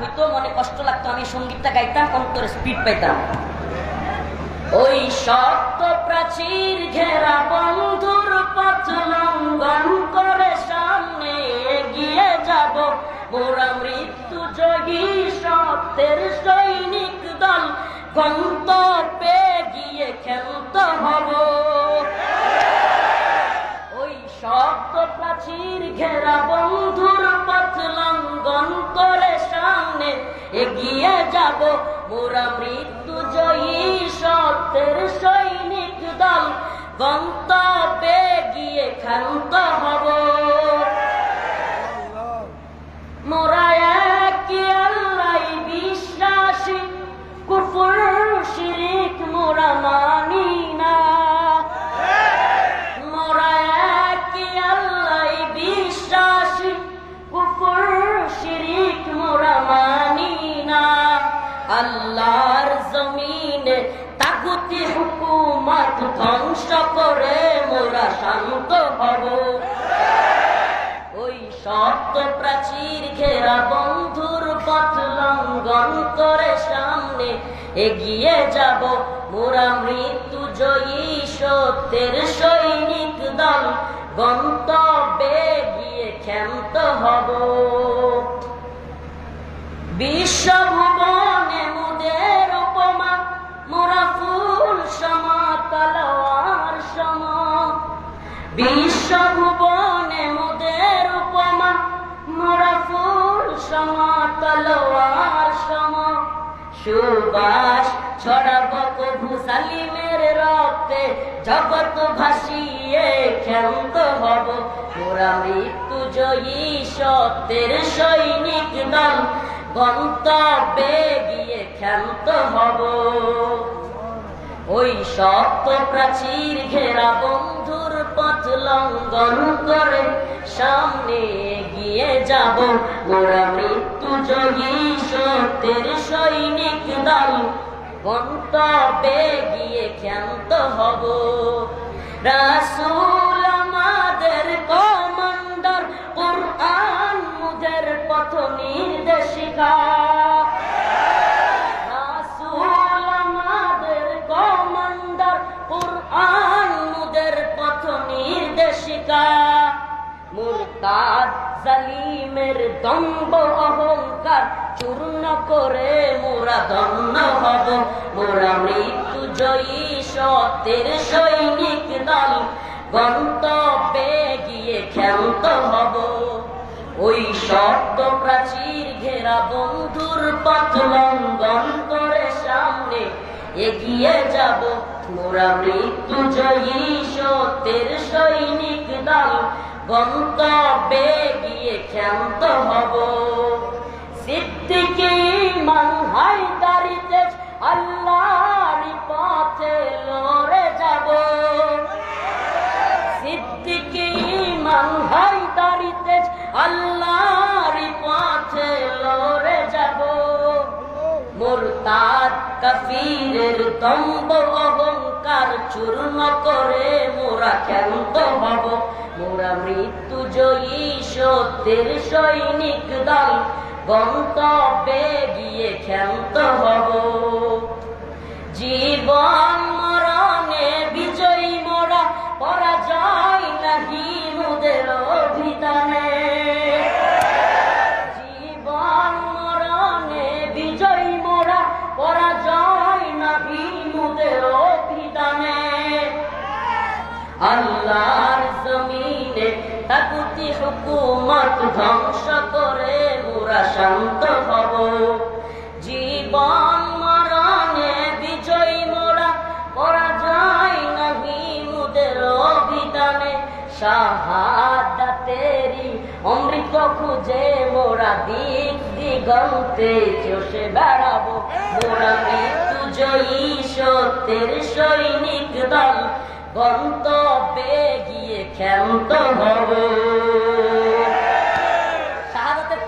হয়তো মনে কষ্ট লাগতো, আমি সঙ্গীতটা গাইতাম অন্তরে স্পিড পাইতাম। ওই শক্ত প্রাচীর ঘেরা বন্ধুর পথ লঙ্ঘন করে সামনে এগিয়ে যাব। মোরা মৃত্যু যোগী সত্যের সৈনিক দল, গন্তব্যে গিয়ে খেলত হব। ওই শক্ত প্রাচীর ঘেরা বন্ধুর পথ লঙ্ঘন করে সামনে এগিয়ে যাব। মোরা মৃত্যু জয়ী সত্যের সৈনিক দল। গন্তব্যে গিয়ে ক্ষান্ত হব। আল্লাহর জমিনে তাগুতি হুকুমত ধ্বংস করে মোরা শান্ত হব। ওই সপ্ত প্রাচীর ঘেরা বন্ধুর পথ লঙ্ঘন করে সামনে এগিয়ে যাব। মোরা মৃত্যু জয়ী সত্যের সৈনিক দল, গন্তব্যে গিয়ে ক্ষান্ত হব। বিশ্বভুবনে বিশ্বভুবনে মুদের উপমা, মোরা ফুল সমা, তলোয়ার সম। সুবাস ছড়াব কভু সালিমের রক্তে জগৎ ভাসিয়ে ক্ষান্ত হব। মোরা মৃত্যু জয়ী সত্যের সৈনিক দল, গন্তব্যে গিয়ে ক্ষান্ত হব। ওই শক্ত প্রাচীর ঘেরা বন্ধুর লঙ্ঘন করে, সামনে গিয়ে যাব। ওরা মৃত্যু যোগী সত্যের সৈনিক দল। গন্তব্যে গিয়ে ক্ষান্ত হব। রাসূল মুরতাদ জালিমের দম্ব অহংকার চূর্ণ করে মোরা ধন্য হব। মোরা মৃত্যু জয়ী সৈনিক দল। গন্তব্যে গিয়ে হব। ওই শব্দ প্রাচীর ঘেরা বন্ধুর পথ লঙ্ঘন করে সামনে এগিয়ে যাব। মোরা মৃত্যু জয়ী সত্যের সৈনিক দল। গন্তব্যে গিয়ে ক্ষান্ত হব। সিদ্দিকে মান হায়দারিতে আল্লাহর পথে লড়ে যাব। সিদ্দিকে ইমান হায়দারিতে আল্লাহর পথে লড়ে যাব। মুরতাদ কাফিরের দম্ব অহংকার চূর্ণ করে মোরা ক্ষান্ত হব। মোরা মৃত্যু জয়ী সত্যের সৈনিক দল গন্তব্যে গিয়ে ক্ষান্ত হব। জীবন মরণে আল্লাহর জমিনে তাকুতি হুকুমত ধ্বংস করে মোরা শান্ত হব। জীবন মরণে বিজয়ী মোরা, পরাজয় নাহি মুদের অভিধানে। শাহাদাতেরি অমৃত খুঁজে মোরা দিক দিগন্তে চষে বেড়াবো। মোরা মৃত্যু জয়ী সত্যের সৈনিক দল গন্তব্যে গিয়ে ক্ষান্ত হব।